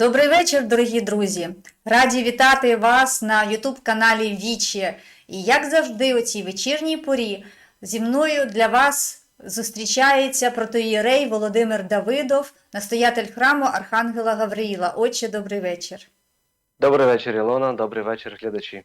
Добрий вечір, дорогі друзі! Раді вітати вас на Ютуб-каналі Вічі. І як завжди, у цій вечірній порі зі мною для вас зустрічається протоїрей Володимир Давидов, настоятель храму Архангела Гавриїла. Отче, добрий вечір. Добрий вечір, Ілона. Добрий вечір, глядачі.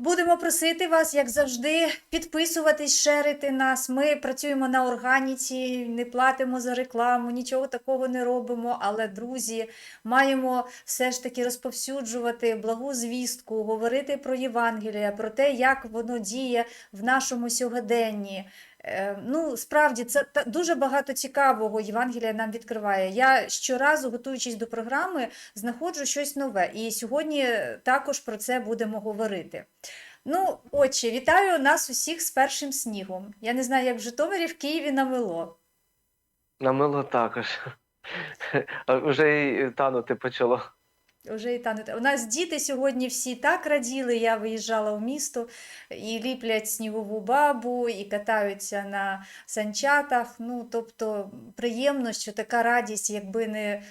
Будемо просити вас, як завжди, підписуватись, шерити нас. Ми працюємо на органіці, не платимо за рекламу, нічого такого не робимо. Але, друзі, маємо все ж таки розповсюджувати благу звістку, говорити про Євангелія, про те, як воно діє в нашому сьогоденні. Е, Ну, справді, це дуже багато цікавого Євангелія нам відкриває. Я щоразу, готуючись до програми, знаходжу щось нове. І сьогодні також про це будемо говорити. Ну, отче, вітаю нас усіх з першим снігом. Я не знаю, як в Житомирі, в Києві намело. Намило також. Вже й танути почало. Уже і танути. У нас діти сьогодні всі так раділи. Я виїжджала в місто і ліплять снігову бабу, і катаються на санчатах. Ну, тобто приємно, що така радість, якби не е,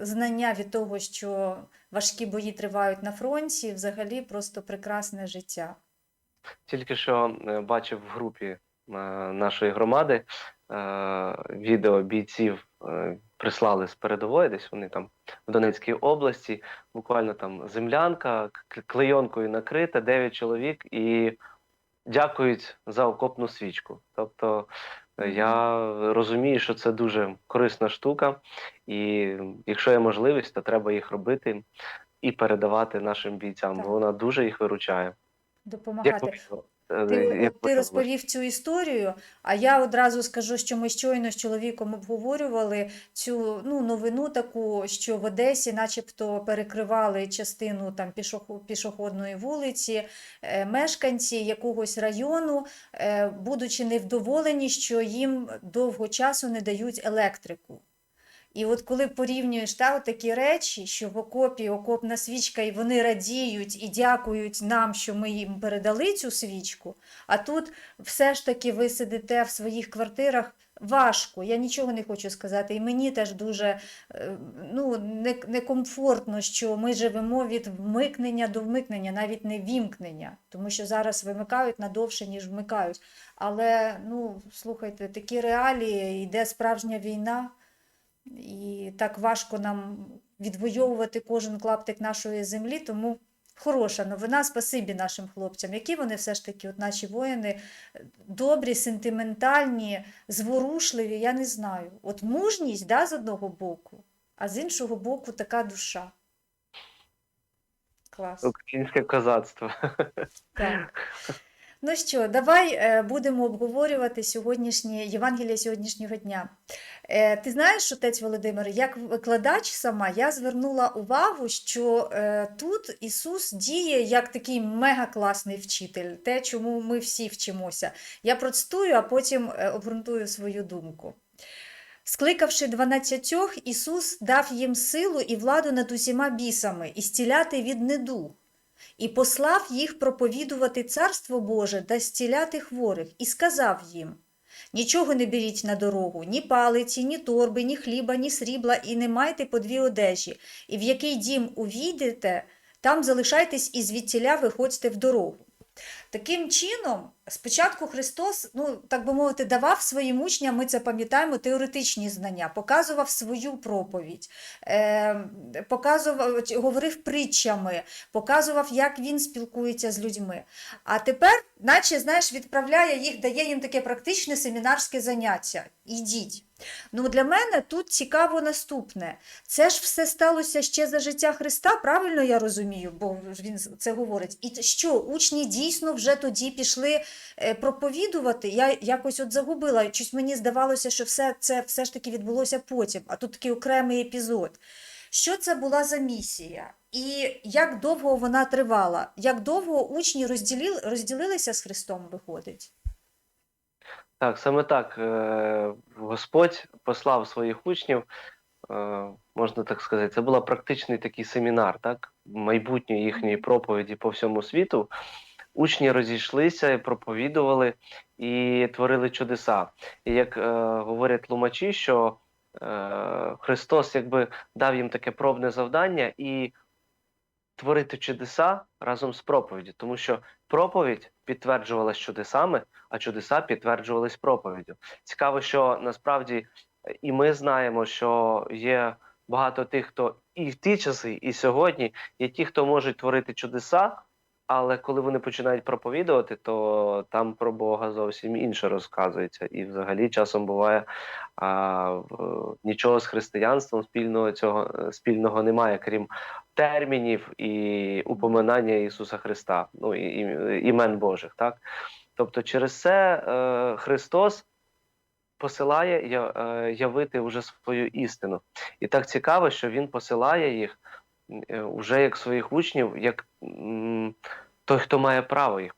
знання від того, що важкі бої тривають на фронті, взагалі просто прекрасне життя. Тільки що е, бачив в групі е, нашої громади відео бійців прислали з передової, десь вони там в Донецькій області, буквально там землянка, клейонкою накрита, 9 чоловік, і дякують за окопну свічку. Тобто е, я розумію, що це дуже корисна штука, і якщо є можливість, то треба їх робити і передавати нашим бійцям, Так. бо вона дуже їх виручає. Допомагати. е, Ти, як ти розповів цю історію, а я одразу скажу, що ми щойно з чоловіком обговорювали цю ну, новину таку, що в Одесі начебто перекривали частину там пішохідної вулиці. Е, Мешканці якогось району, е, будучи невдоволені, що їм довго часу не дають електрику. І от коли порівнюєш та, от такі речі, що в окопі окопна свічка, і вони радіють і дякують нам, що ми їм передали цю свічку, а тут все ж таки ви сидите в своїх квартирах. Важко, я нічого не хочу сказати. І мені теж дуже е, ну, некомфортно, що ми живемо від вмикнення до вмикнення, навіть не вімкнення, тому що зараз вимикають надовше, ніж вмикають. Але ну, слухайте, такі реалії, йде справжня війна. І так важко нам відвоювати кожен клаптик нашої землі, тому хороша новина, спасибі нашим хлопцям, які вони все ж таки, от наші воїни, добрі, сентиментальні, зворушливі, я не знаю. От мужність да, з одного боку, а з іншого боку така душа. Клас. Українське козацтво. Так. Ну що, давай е, будемо обговорювати сьогоднішнє Євангеліє сьогоднішнього дня. Е, ти знаєш, отець Володимир, як викладач сама, я звернула увагу, що е, тут Ісус діє як такий мега-класний вчитель, те, чому ми всі вчимося. Я процитую, а потім обґрунтую свою думку. Скликавши дванадцятьох, Ісус дав їм силу і владу над усіма бісами і стіляти від недуг і послав їх проповідувати Царство Боже та зціляти хворих, і сказав їм: Нічого не беріть на дорогу, ні палиці, ні торби, ні хліба, ні срібла, і не майте по дві одежі, і в який дім увійдете, там залишайтесь і звідтіля виходьте в дорогу. Таким чином, спочатку Христос, ну так би мовити, давав своїм учням, ми це пам'ятаємо, теоретичні знання, показував свою проповідь, е, показував, говорив притчами, показував, як він спілкується з людьми. А тепер, наче, знаєш, відправляє їх, дає їм таке практичне семінарське заняття. Ідіть. Ну, для мене тут цікаво наступне. Це ж все сталося ще за життя Христа, правильно я розумію, бо він це говорить. І що, учні дійсно вже тоді пішли е, проповідувати? Я якось от загубила. Щось мені здавалося, що все це все ж таки відбулося потім, а тут такий окремий епізод. Що це була за місія? І як довго вона тривала? Як довго учні розділили, розділилися з Христом, виходить? Так, саме так. е, Господь послав своїх учнів, е, можна так сказати, це був практичний такий семінар, так? Майбутньої їхньої проповіді по всьому світу. Учні розійшлися, проповідували і творили чудеса. І як е, говорять тлумачі, що е, Христос якби дав їм таке пробне завдання і творити чудеса разом з проповіддю, тому що проповідь підтверджувалась чудесами, а чудеса підтверджувались проповіддю. Цікаво, що насправді і ми знаємо, що є багато тих, хто і в ті часи, і сьогодні є ті, хто можуть творити чудеса, але коли вони починають проповідувати, то там про Бога зовсім інше розказується. І взагалі часом буває а, нічого з християнством спільного цього е, спільного немає, крім термінів і упоминання Ісуса Христа, ну і, і імен Божих, так. Тобто, через це е, Христос посилає е, явити вже свою істину. І так цікаво, що Він посилає їх е, уже як своїх учнів, як той, хто має право їх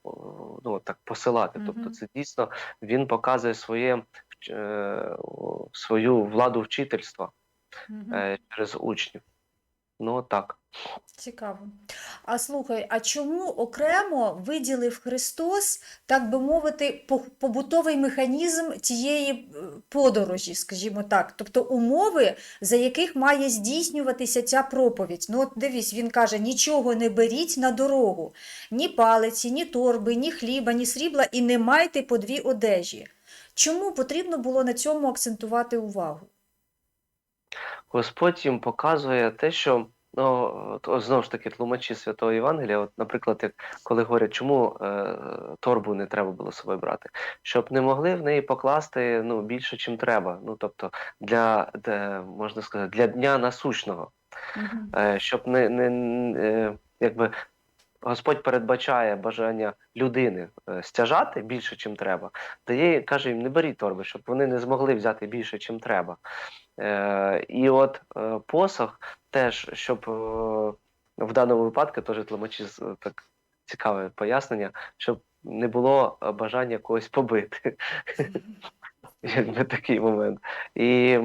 ну, так посилати. Тобто, це дійсно він показує своє, е, свою владу вчительства е, через учнів. Ну так. Цікаво. А слухай, а чому окремо виділив Христос, так би мовити, побутовий механізм тієї е, подорожі, скажімо так, тобто умови, за яких має здійснюватися ця проповідь? Ну, от дивись, він каже: нічого не беріть на дорогу, ні палиці, ні торби, ні хліба, ні срібла, і не майте по дві одежі. Чому потрібно було на цьому акцентувати увагу? Господь їм показує те, що ну знову ж таки тлумачі святого Євангелія, от, наприклад, як коли говорять, чому е, торбу не треба було з собою брати, щоб не могли в неї покласти ну більше, чим треба. Ну тобто для де, можна сказати, для дня насущного, Мгм. е, щоб не, не е, якби. Господь передбачає бажання людини е, стяжати більше, чим треба, дає, каже їм, не беріть торби, щоб вони не змогли взяти більше, чим треба. Е, і от е, посох теж, щоб е, в даному випадку теж тлумачі так цікаве пояснення, щоб не було е, бажання когось побити. Якби такий момент. І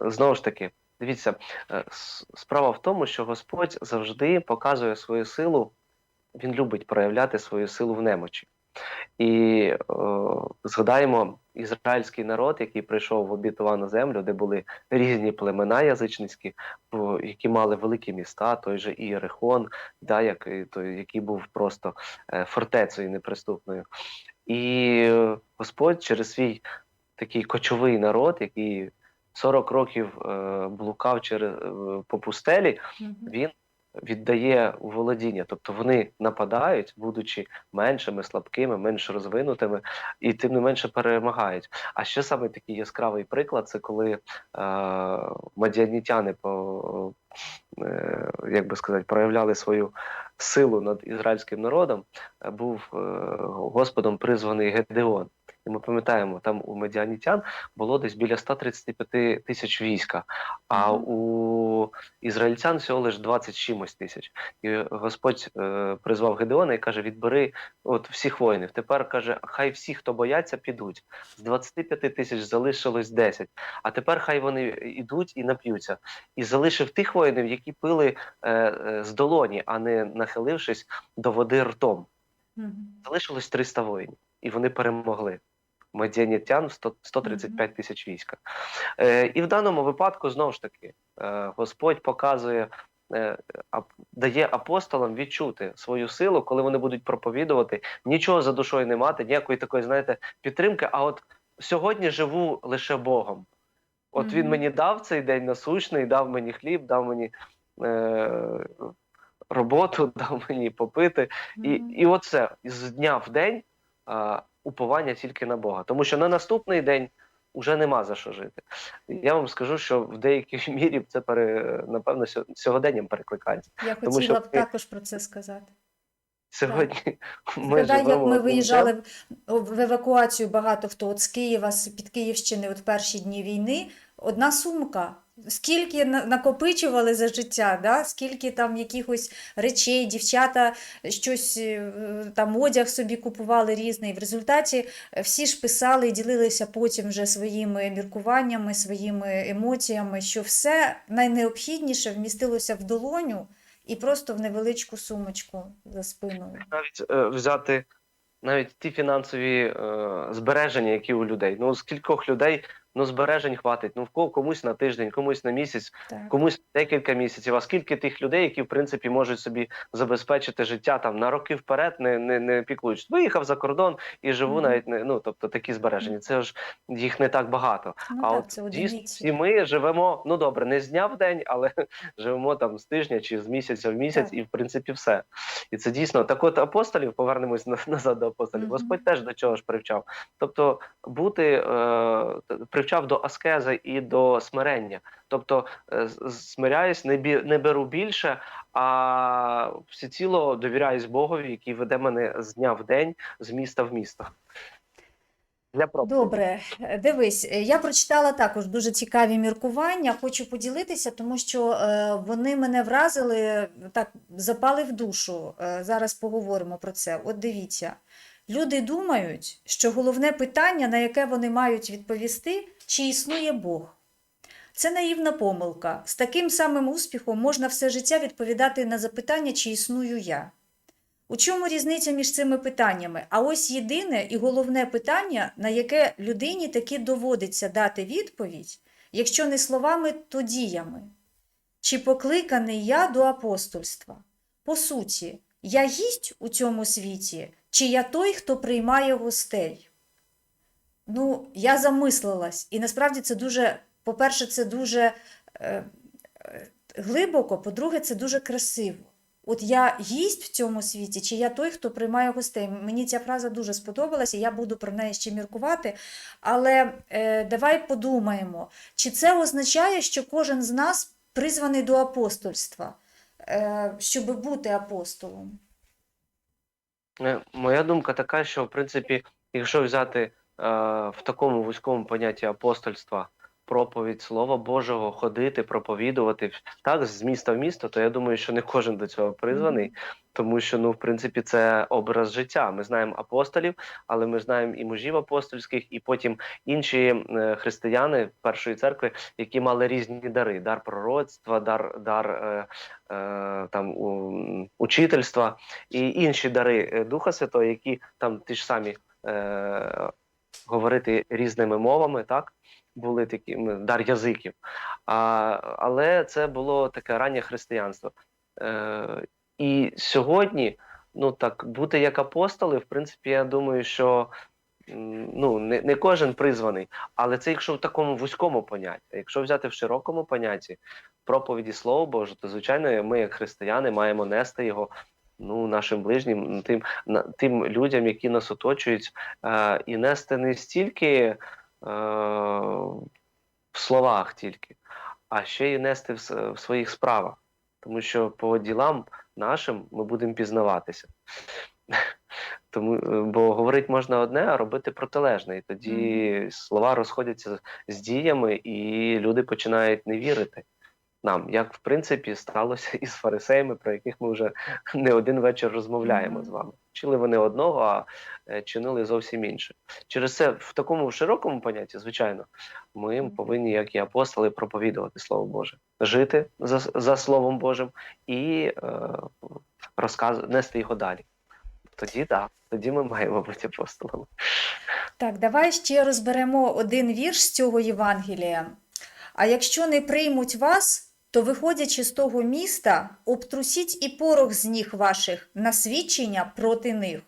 знову ж таки, дивіться, справа в тому, що Господь завжди показує свою силу, він любить проявляти свою силу в немочі. І е, згадаємо ізраїльський народ, який прийшов в обітовану землю, де були різні племена язичницькі, які мали великі міста, той же Ієрихон, да, який, той, який був просто е, фортецею неприступною. І е, Господь через свій такий кочовий народ, який 40 років е, блукав через, е, по пустелі, він віддає у володіння. Тобто вони нападають, будучи меншими, слабкими, менш розвинутими, і тим не менше перемагають. А ще саме такий яскравий приклад це коли е, мадіанітяни по, е, як би сказати, проявляли свою силу над ізраїльським народом, е, був е, Господом призваний Гедеон. І ми пам'ятаємо, там у медіанітян було десь біля 135 тисяч війська, а у ізраїльтян всього лише 20 чимось тисяч. І Господь е, призвав Гедеона і каже: відбери от всіх воїнів. Тепер каже, хай всі, хто бояться, підуть. З 25 тисяч залишилось 10. А тепер хай вони йдуть і нап'ються. І залишив тих воїнів, які пили е, е, з долоні, а не нахилившись до води ртом. Залишилось 300 воїнів, і вони перемогли. Медіанітян 135 тисяч війська. Е, і в даному випадку знову ж таки е, Господь показує, е, дає апостолам відчути свою силу, коли вони будуть проповідувати, нічого за душою не мати, ніякої такої, знаєте, підтримки. А от сьогодні живу лише Богом. От він мені дав цей день насущний, дав мені хліб, дав мені е, роботу, дав мені попити. І, і оце з дня в день уповання тільки на Бога. Тому що на наступний день вже нема за що жити. Я вам скажу, що в деякій мірі це пере, напевно сьо- сьогоденням перекликається. Я Тому хотіла що б також про це сказати. Сьогодні ми Згадай, як ми виїжджали в в евакуацію багато хто от з Києва, з під Київщини, от перші дні війни. Одна сумка. Скільки накопичували за життя, да? скільки там якихось речей, дівчата щось е, там одяг собі купували різний. В результаті е, всі ж писали і ділилися потім вже своїми міркуваннями, своїми емоціями, що все найнеобхідніше вмістилося в долоню і просто в невеличку сумочку за спиною. навіть е, взяти навіть ті фінансові е, збереження, які у людей. Ну, з кількох людей Ну, збережень хватить. Ну, в кого комусь на тиждень, комусь на місяць, Так. комусь декілька місяців. А скільки тих людей, які в принципі можуть собі забезпечити життя там на роки вперед, не, не, не піклуючись. Виїхав за кордон і живу Мгм. навіть не ну, тобто такі збереження. Це ж їх не так багато. Ну, а так, от це дійсно всі ми живемо, ну добре, не з дня в день, але живемо там з тижня чи з місяця в місяць, Так. і в принципі все. І це дійсно так. От апостолів, повернемось на- назад до апостолів. Мгм. Господь теж до чого ж привчав. Тобто бути е, т- привчав до аскези і до смирення. Тобто е, смиряюсь, не бі, не беру більше, а всеціло довіряюсь Богові, який веде мене з дня в день, з міста в місто. Для. Добре, дивись, я прочитала також дуже цікаві міркування. Хочу поділитися, тому що е, вони мене вразили, так запали в душу. Е, Зараз поговоримо про це. От дивіться, люди думають, що головне питання, на яке вони мають відповісти, чи існує Бог. Це наївна помилка. З таким самим успіхом можна все життя відповідати на запитання, чи існую я. У чому різниця між цими питаннями? А ось єдине і головне питання, на яке людині таки доводиться дати відповідь, якщо не словами, то діями. Чи покликаний я до апостольства? По суті, я гість у цьому світі, чи я той, хто приймає гостей? Ну, я замислилась, і насправді це дуже, по-перше, це дуже е, е, глибоко, по-друге, це дуже красиво. От я гість в цьому світі, чи я той, хто приймає гостей? Мені ця фраза дуже сподобалася, я буду про неї ще міркувати. Але е, давай подумаємо, чи це означає, що кожен з нас призваний до апостольства, е, щоб бути апостолом? Е, Моя думка така, що в принципі, якщо взяти в такому вузькому понятті апостольства. Проповідь Слова Божого, ходити, проповідувати. Так з міста в місто, то я думаю, що не кожен до цього призваний, тому що ну, в принципі, це образ життя. Ми знаємо апостолів, але ми знаємо і мужів апостольських, і потім інші е, християни першої церкви, які мали різні дари: дар пророцтва, дар, дар е, е, там у, учительства і інші дари е, Духа Святого, які там ті ж самі е, говорити різними мовами, так були такі дар язиків. А, але це було таке раннє християнство. Е, і сьогодні, ну так, бути як апостоли, в принципі, я думаю, що ну, не, не кожен призваний, але це якщо в такому вузькому понятті. Якщо взяти в широкому понятті проповіді Слова Божого, то звичайно, ми, як християни, маємо нести його ну, нашим ближнім, тим, на, тим людям, які нас оточують, е, і нести не стільки е, в словах тільки, а ще й нести в, в своїх справах. Тому що по ділам нашим ми будемо пізнаватися. Тому, е, бо говорити можна одне, а робити протилежне. І тоді слова розходяться з діями, і люди починають не вірити нам, як в принципі сталося із фарисеями, про яких ми вже не один вечір розмовляємо Мгм. з вами. Вчили вони одного, а е, чинили зовсім інше. Через це в такому широкому понятті, звичайно, ми повинні, як і апостоли, проповідувати Слово Боже, жити за, за Словом Божим і е, розказ, нести його далі. Тоді так, тоді ми маємо бути апостолами. Так, давай ще розберемо один вірш з цього Євангелія. А якщо не приймуть вас, то виходячи з того міста, обтрусіть і порох з ніг ваших на свідчення проти них.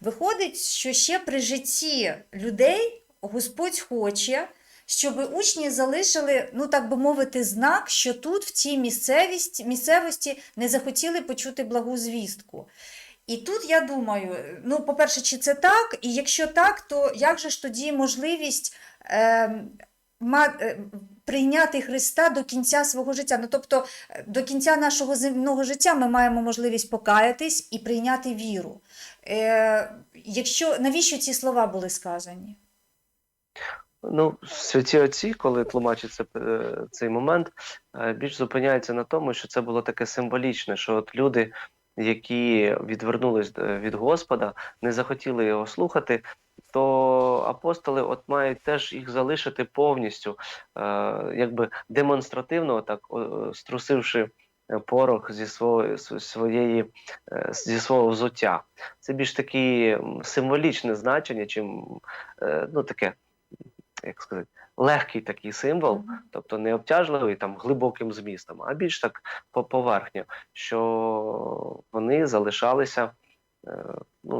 Виходить, що ще при житті людей Господь хоче, щоб учні залишили, ну так би мовити, знак, що тут, в цій місцевості, місцевості, не захотіли почути благу звістку. І тут я думаю, ну, по-перше, чи це так? І якщо так, то як же ж тоді можливість е, е, прийняти Христа до кінця свого життя? Ну, тобто, до кінця нашого земного життя ми маємо можливість покаятись і прийняти віру. Е, якщо, навіщо ці слова були сказані? Ну, святі отці, коли тлумачать це, е, цей момент, е, більш зупиняються на тому, що це було таке символічне, що от люди, які відвернулись е, від Господа, не захотіли його слухати, то апостоли от мають теж їх залишити повністю, е, якби демонстративно, так о, струсивши е, порох зі свого, своєї, е, зі свого взуття. Це більш таке символічне значення, чим е, ну, таке як сказати, легкий такий символ, Мгм. тобто не обтяжливий там глибоким змістом, а більш так по поверхню, що вони залишалися, е,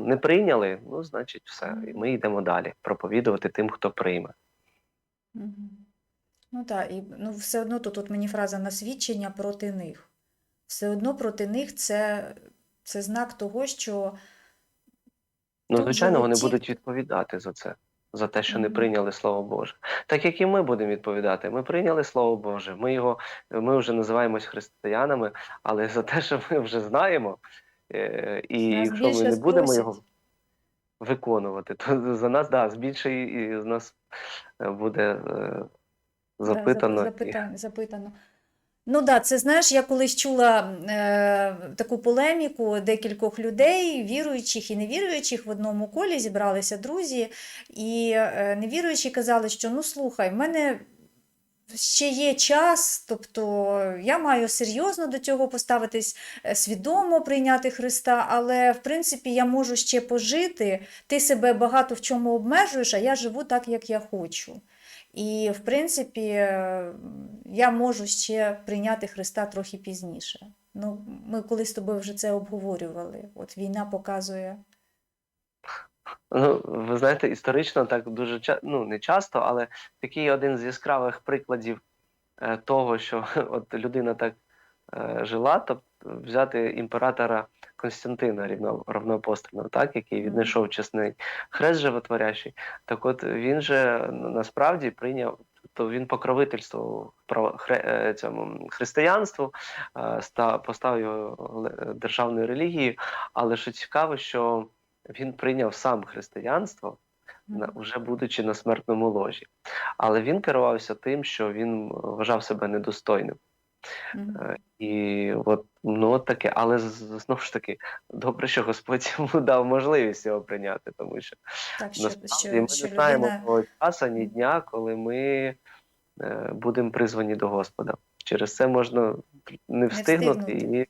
не прийняли, ну, значить, все. І ми йдемо далі проповідувати тим, хто прийме. Ну так, і ну, все одно тут от мені фраза на свідчення проти них. Все одно проти них це, це знак того, що Ну, звичайно, вони золоті- будуть відповідати за це, за те, що не прийняли Слово Боже. Так як і ми будемо відповідати. Ми прийняли Слово Боже. Ми його, ми вже називаємось християнами, але за те, що ми вже знаємо, і Нас якщо ми не будемо його виконувати, то за нас да, більше і, і з нас е, буде е, Да, запитано. і- запитано, запитано. Ну так, да, це знаєш, я колись чула е, таку полеміку декількох людей, віруючих і невіруючих в одному колі зібралися друзі, і е, невіруючі казали, що ну слухай, в мене ще є час, тобто я маю серйозно до цього поставитись, е, свідомо прийняти Христа, але в принципі я можу ще пожити. Ти себе багато в чому обмежуєш, а я живу так, як я хочу. І, в принципі, е, я можу ще прийняти Христа трохи пізніше. Ну, ми колись з тобою вже це обговорювали. От війна показує. Ну, ви знаєте, історично так дуже ну, не часто, але такий один з яскравих прикладів е, того, що от людина так е, жила, тобто взяти імператора Константина рівно, равноапостольного, так, який віднайшов чесний хрест животворящий. Так от він же насправді прийняв. То він покровительствував е, цьому християнству, поставив його державною релігією. Але що цікаво, що він прийняв сам християнство, вже будучи на смертному ложі. Але він керувався тим, що він вважав себе недостойним. Мгм. Е, І от, ну, от таке, але знову ж таки, добре, що Господь йому дав можливість його прийняти, тому що Так, що, насправді що, ми що не знаємо людина... того часу, ні дня, коли ми е, будемо призвані до Господа. Через це можна не встигнути встигнути. і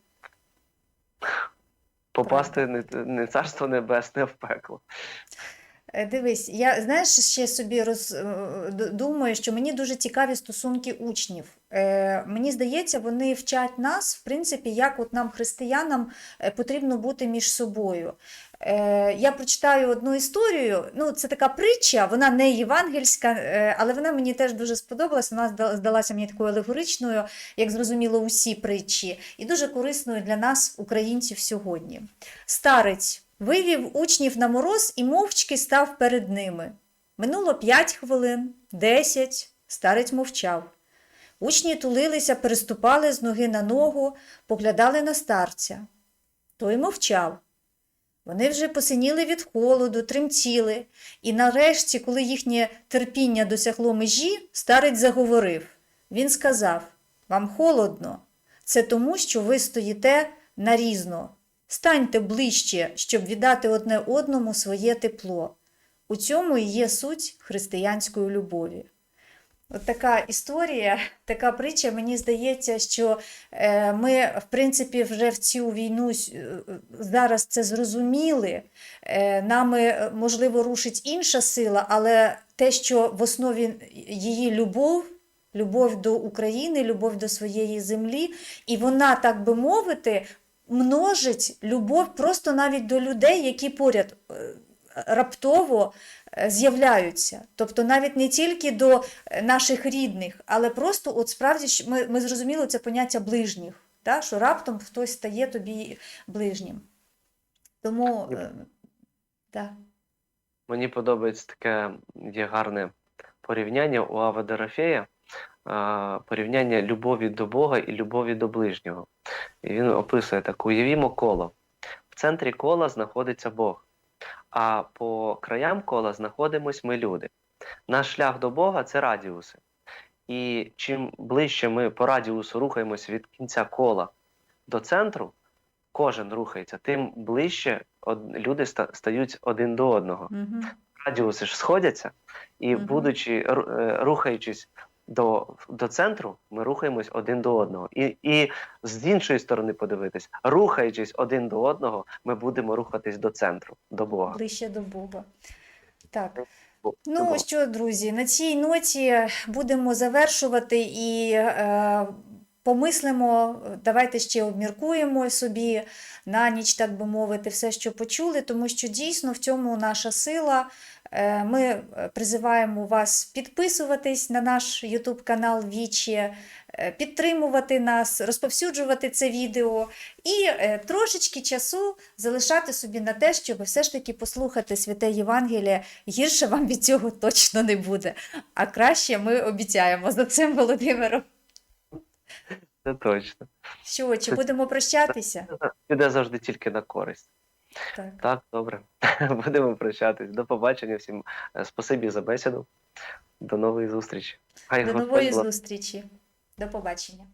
попасти не, не царство небесне, а в пекло. Е, Дивись, я знаєш, ще собі роз, е, думаю, що мені дуже цікаві стосунки учнів. Е, мені здається, вони вчать нас, в принципі, як от нам, християнам, е, потрібно бути між собою. Е, я прочитаю одну історію. Ну, це така притча, вона не євангельська, але вона мені теж дуже сподобалась. Вона здалася мені такою алегоричною, як зрозуміло, усі притчі, і дуже корисною для нас, українців, сьогодні. Старець вивів учнів на мороз і мовчки став перед ними. Минуло п'ять хвилин, десять, старець мовчав. Учні тулилися, переступали з ноги на ногу, поглядали на старця. Той мовчав. Вони вже посиніли від холоду, тремтіли, і нарешті, коли їхнє терпіння досягло межі, старець заговорив. Він сказав: Вам холодно, це тому, що ви стоїте нарізно. Станьте ближче, щоб віддати одне одному своє тепло. У цьому і є суть християнської любові. От така історія, така притча. Мені здається, що е, ми, в принципі, вже в цю війну е, зараз це зрозуміли. Е, Нами, можливо, рушить інша сила, але те, що в основі її любов, любов до України, любов до своєї землі, і вона, так би мовити, множить любов просто навіть до людей, які поряд е, раптово е, з'являються. Тобто навіть не тільки до е, наших рідних, але просто от справді ми, ми зрозуміли це поняття ближніх, да? що раптом хтось стає тобі ближнім. Тому да. Мені подобається таке є гарне порівняння у Ава Дорофея, порівняння любові до Бога і любові до ближнього. І він описує так: уявімо коло. В центрі кола знаходиться Бог, а по краям кола знаходимось ми люди. Наш шлях до Бога це радіуси. І чим ближче ми по радіусу рухаємось від кінця кола до центру, кожен рухається, тим ближче люди стають один до одного радіуси ж сходяться, і будучи е, рухаючись до, до центру, ми рухаємось один до одного. І, і з іншої сторони подивитись, рухаючись один до одного, ми будемо рухатись до центру, до Бога. Ближче до Бога. Так. Ну що, друзі, на цій ноті будемо завершувати і е, помислимо, давайте ще обміркуємо собі на ніч, так би мовити, все, що почули, тому що дійсно в цьому наша сила. Е, Ми е, призиваємо вас підписуватись на наш YouTube канал Вічі, е, підтримувати нас, розповсюджувати це відео і трошечки часу залишати собі на те, щоб все ж таки послухати святе Євангеліє. Гірше вам від цього точно не буде. А краще ми обіцяємо за цим Володимиром. Це точно. Що, чи Це- будемо прощатися? Піде завжди тільки на користь. Так. Так, добре. Будемо прощатись. До побачення всім. Е, Спасибі за бесіду. До нової зустрічі. Хай До нової зустрічі. До побачення.